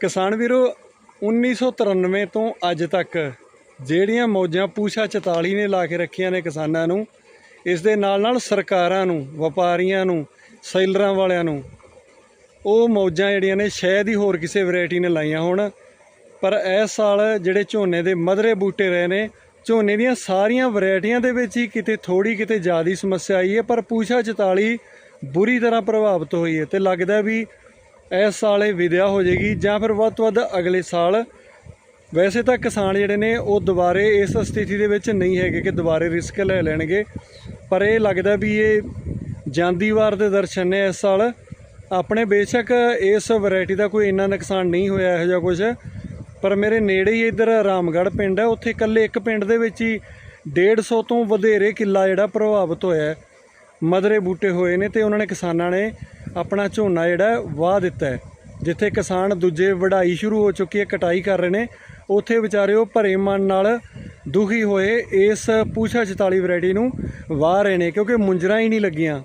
ਕਿਸਾਨ ਵੀਰੋ 1993 ਤੋਂ ਅੱਜ ਤੱਕ ਜਿਹੜੀਆਂ ਮੌਜਾਂ ਪੂਸ਼ਾ 44 ਨੇ ਲਾ ਕੇ ਰੱਖੀਆਂ ਨੇ ਕਿਸਾਨਾਂ ਨੂੰ, ਇਸ ਦੇ ਨਾਲ ਨਾਲ ਸਰਕਾਰਾਂ ਨੂੰ, ਵਪਾਰੀਆਂ ਨੂੰ, ਸੇਲਰਾਂ ਵਾਲਿਆਂ ਨੂੰ, ਉਹ ਮੌਜਾਂ ਜਿਹੜੀਆਂ ਨੇ ਸ਼ਾਇਦ ਹੀ ਹੋਰ ਕਿਸੇ ਵੈਰਾਈਟੀ ਨੇ ਲਾਈਆਂ ਹੋਣ, ਪਰ ਇਸ ਸਾਲ ਜਿਹੜੇ ਝੋਨੇ ਦੇ ਮਧਰੇ ਬੂਟੇ ਰਹੇ ਨੇ, ਝੋਨੇ ਦੀਆਂ ਸਾਰੀਆਂ ਵੈਰਾਈਟੀਆਂ ਦੇ ਵਿੱਚ ਹੀ ਕਿਤੇ ਥੋੜੀ ਕਿਤੇ ਜ਼ਿਆਦਾ ਸਮੱਸਿਆ ਆਈ ਹੈ, ਪਰ ਪੂਸ਼ਾ 44 ਬੁਰੀ ਤਰ੍ਹਾਂ ਪ੍ਰਭਾਵਿਤ ਹੋਈ ਹੈ ਤੇ ਲੱਗਦਾ ਵੀ ਇਸ ਸਾਲ ਇਹ ਵਿਦਿਆ ਹੋ ਜਾਏਗੀ ਜਾਂ ਫਿਰ ਵੱਧ ਤੋਂ ਵੱਧ ਅਗਲੇ ਸਾਲ। ਵੈਸੇ ਤਾਂ ਕਿਸਾਨ ਜਿਹੜੇ ਨੇ ਉਹ ਦੁਬਾਰੇ ਇਸ ਸਥਿਤੀ ਦੇ ਵਿੱਚ ਨਹੀਂ ਹੈਗੇ ਕਿ ਦੁਬਾਰੇ ਰਿਸਕ ਲੈ ਲੈਣਗੇ। ਪਰ ਇਹ ਲੱਗਦਾ ਵੀ ਇਹ ਜਾਂਦੀ ਵਾਰ ਦੇ ਦਰਸ਼ਨ ਨੇ ਇਸ ਸਾਲ। ਆਪਣੇ ਬੇਸ਼ੱਕ ਇਸ ਵੈਰਾਈਟੀ ਦਾ ਕੋਈ ਇੰਨਾ ਨੁਕਸਾਨ ਨਹੀਂ ਹੋਇਆ ਇਹੋ ਜਿਹਾ ਕੁਝ ਪਰ ਮੇਰੇ ਨੇੜੇ ਹੀ ਇੱਧਰ ਰਾਮਗੜ੍ਹ ਪਿੰਡ ਹੈ। ਉੱਥੇ ਇਕੱਲੇ ਇੱਕ ਪਿੰਡ ਦੇ ਵਿੱਚ ਹੀ 150 ਤੋਂ ਵਧੇਰੇ ਕਿੱਲਾ ਜਿਹੜਾ ਪ੍ਰਭਾਵਿਤ ਹੋਇਆ ਹੈ। ਮਧਰੇ ਬੂਟੇ ਹੋਏ ਨੇ ਤੇ ਉਹਨਾਂ ਨੇ ਕਿਸਾਨਾਂ ਨੇ ਆਪਣਾ ਝੋਨਾ ਜਿਹੜਾ ਵਾਹ ਦਿੱਤਾ ਹੈ। ਜਿੱਥੇ ਕਿਸਾਨ ਦੂਜੇ ਵਢਾਈ ਸ਼ੁਰੂ ਹੋ ਚੁੱਕੀ ਹੈ, ਕਟਾਈ ਕਰ ਰਹੇ ਨੇ, ਉੱਥੇ ਵਿਚਾਰੇ ਉਹ ਭਰੇ ਮਨ ਨਾਲ ਦੁਖੀ ਹੋਏ ਇਸ ਪੂਛਾ 44 ਵੈਰਾਈਟੀ ਨੂੰ ਵਾਹ ਰਹੇ ਨੇ, ਕਿਉਂਕਿ ਮੁੰਜਰਾ ਹੀ ਨਹੀਂ ਲੱਗੀਆਂ।